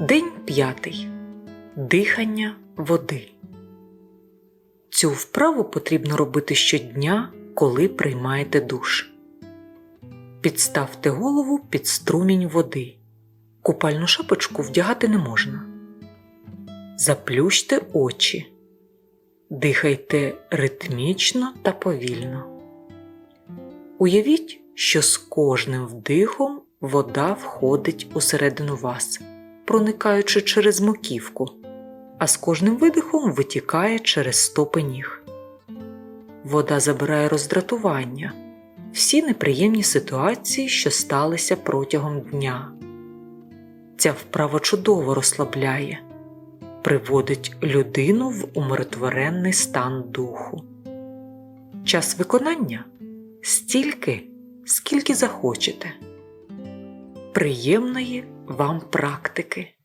День п'ятий. Дихання води. Цю вправу потрібно робити щодня, коли приймаєте душ. Підставте голову під струмінь води. Купальну шапочку вдягати не можна. Заплющте очі. Дихайте ритмічно та повільно. Уявіть, що з кожним вдихом вода входить усередину вас, проникаючи через маківку, а з кожним видихом витікає через стопи ніг. Вода забирає роздратування, всі неприємні ситуації, що сталися протягом дня. Ця вправа чудово розслабляє, приводить людину в умиротворений стан духу. Час виконання стільки, скільки захочете. Приємної вам практики!